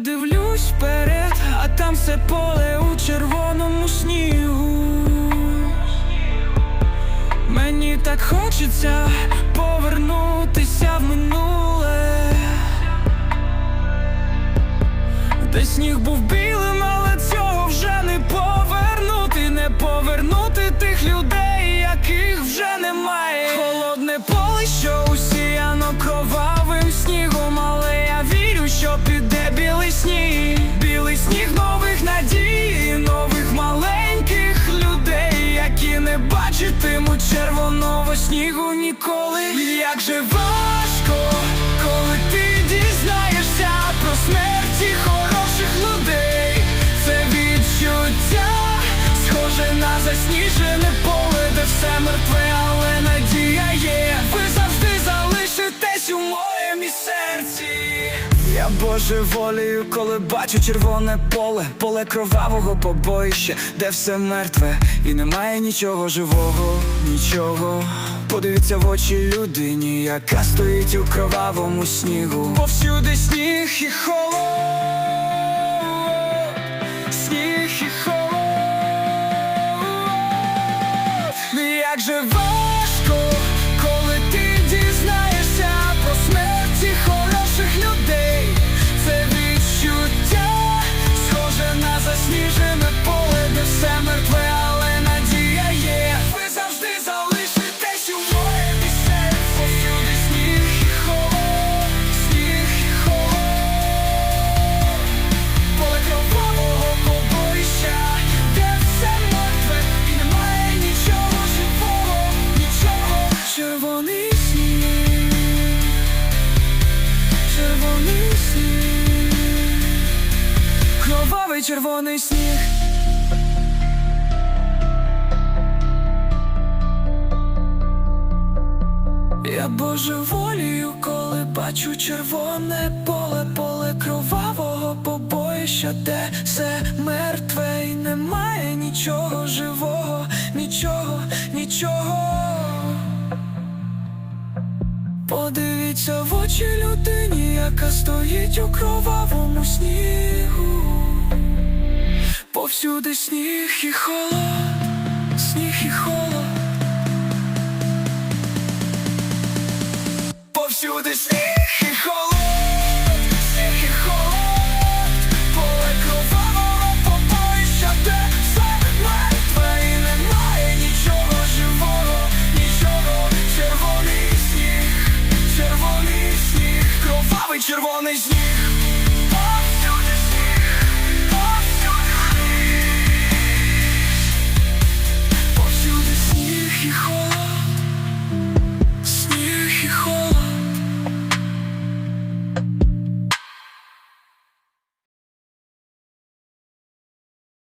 Дивлюсь вперед, а там все поле у червоному снігу. Мені так хочеться повернутися в минуле. Де сніг був білим, які бачитимуть червоного снігу ніколи. Як же важко, коли ти дізнаєшся про смерті хороших людей, це відчуття схоже на засніжене поле, де все мертве, але надія є. Ви завжди залишитесь у моєму серці. Я божеволію, коли бачу червоне поле, поле кровавого побоїща, де все мертве, і немає нічого живого, нічого. Подивіться в очі людині, яка стоїть у кровавому снігу. Повсюди сніг і холод, сніг кровавий червоний сніг. Я божеволію, коли бачу червоне поле, поле кровавого побоїща, де все мертве і немає нічого живого, нічого, нічого. Подивіться в очі людині, яка стоїть у кровавому снігу. Повсюди сніг і холод, сніг і холод. Вони ж ні